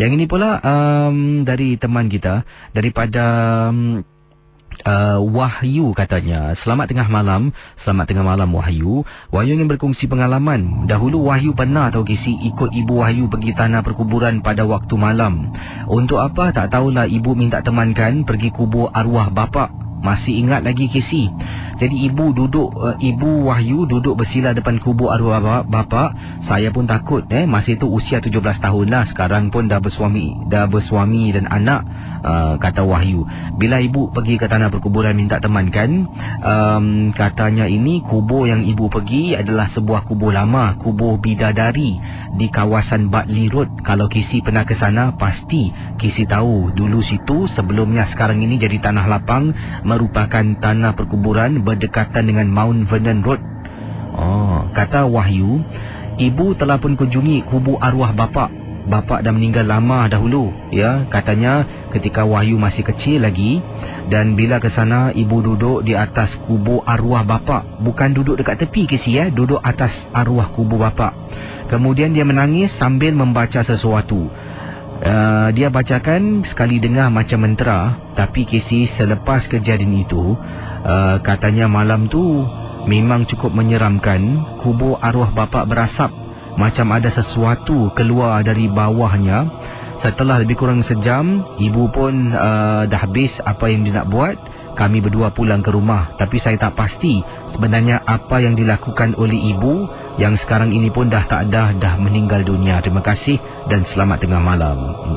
Yang ini pula um, dari teman kita daripada um, Uh, Wahyu katanya Selamat tengah malam. Selamat tengah malam Wahyu. Wahyu ingin berkongsi pengalaman. Dahulu Wahyu pernah tahu kisi Ikut ibu Wahyu pergi tanah perkuburan pada waktu malam. Untuk apa? Tak tahulah ibu minta temankan Pergi kubur arwah bapa Masih ingat lagi kisi Jadi ibu duduk uh, Ibu Wahyu duduk bersila depan kubur arwah bapa, bapa. Saya pun takut eh. Masih tu usia 17 tahun lah. Sekarang pun dah bersuami Dah bersuami dan anak uh, Kata Wahyu. Bila ibu pergi ke tanah perkuburan minta temankan um, Katanya ini kubur yang ibu pergi adalah sebuah kubur lama Kubur bidadari Di kawasan Batli Road. Kalau Kisi pernah ke sana pasti Kisi tahu. Dulu situ sebelumnya sekarang ini jadi tanah lapang Merupakan tanah perkuburan berdekatan dengan Mount Vernon Road. Oh, kata Wahyu Ibu telah pun kunjungi kubur arwah bapa. Bapa dah meninggal lama dahulu ya katanya ketika Wahyu masih kecil lagi. Dan bila ke sana ibu duduk di atas kubur arwah bapa. Bukan duduk dekat tepi ke ya duduk atas arwah kubur bapa. Kemudian dia menangis sambil membaca sesuatu Uh, dia bacakan sekali dengar macam mentera tapi kisi selepas kejadian itu uh, katanya malam tu memang cukup menyeramkan kubur arwah bapa berasap macam ada sesuatu keluar dari bawahnya. Setelah lebih kurang sejam ibu pun uh, dah habis apa yang dia nak buat kami berdua pulang ke rumah. Tapi saya tak pasti sebenarnya apa yang dilakukan oleh ibu yang sekarang ini pun dah tak ada dah meninggal dunia. Terima kasih dan selamat tengah malam